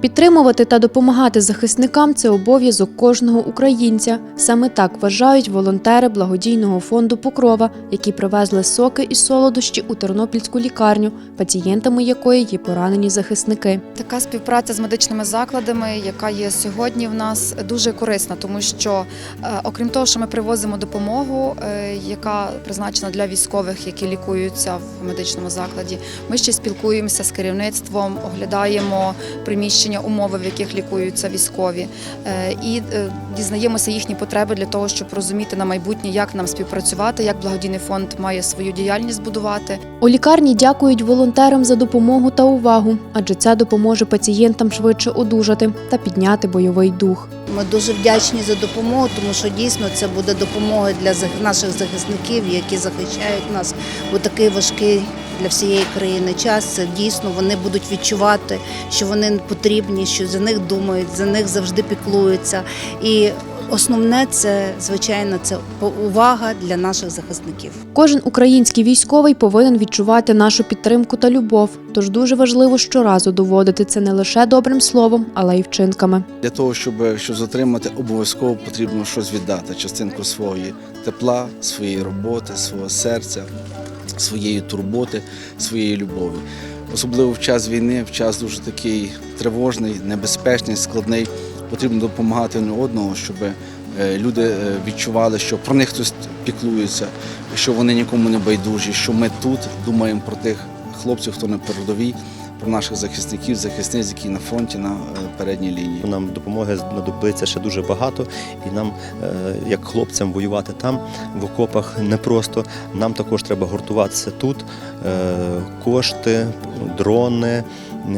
Підтримувати та допомагати захисникам це обов'язок кожного українця. Саме так вважають волонтери благодійного фонду Покрова, які привезли соки і солодощі у тернопільську лікарню, пацієнтами якої є поранені захисники. Така співпраця з медичними закладами, яка є сьогодні в нас, дуже корисна, тому що е, окрім того, що ми привозимо допомогу, е, яка призначена для військових, які лікуються в медичному закладі, ми ще спілкуємося з керівництвом, оглядаємо приміщення, умови, в яких лікуються військові, е, і е, дізнаємося їхні потреби для того, щоб розуміти на майбутнє, як нам співпрацювати, як благодійний фонд має свою діяльність будувати. У лікарні дякують волонтерам за допомогу та увагу, адже це допоможе пацієнтам швидше одужати та підняти бойовий дух. Ми дуже вдячні за допомогу, тому що дійсно це буде допомога для наших захисників, які захищають нас у такий важкий для всієї країни час. Дійсно вони будуть відчувати, що вони потрібні, що за них думають, за них завжди піклуються. І основне це звичайно це увага для наших захисників. Кожен український військовий повинен відчувати нашу підтримку та любов. Тож дуже важливо щоразу доводити це не лише добрим словом, але й вчинками. Для того, щоб щось отримати, обов'язково потрібно щось віддати, частинку своєї тепла, своєї роботи, свого серця, своєї турботи, своєї любові. Особливо в час війни, в час дуже такий тривожний, небезпечний, складний, потрібно допомагати один одного, щоб е, люди е, відчували, що про них хтось піклується, що вони нікому не байдужі, що ми тут думаємо про тих хлопців, хто на передовій, про наших захисників, захисниць, які на фронті на е, передній лінії. Нам допомоги знадобиться ще дуже багато, і нам, е, як хлопцям, воювати там в окопах непросто. Нам також треба гуртуватися тут. Е, Кошти, дрони,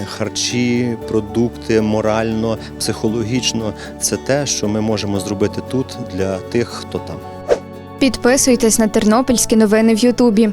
харчі, продукти, морально, психологічно це те, що ми можемо зробити тут для тих, хто там. Підписуйтесь на тернопільські новини в Ютубі.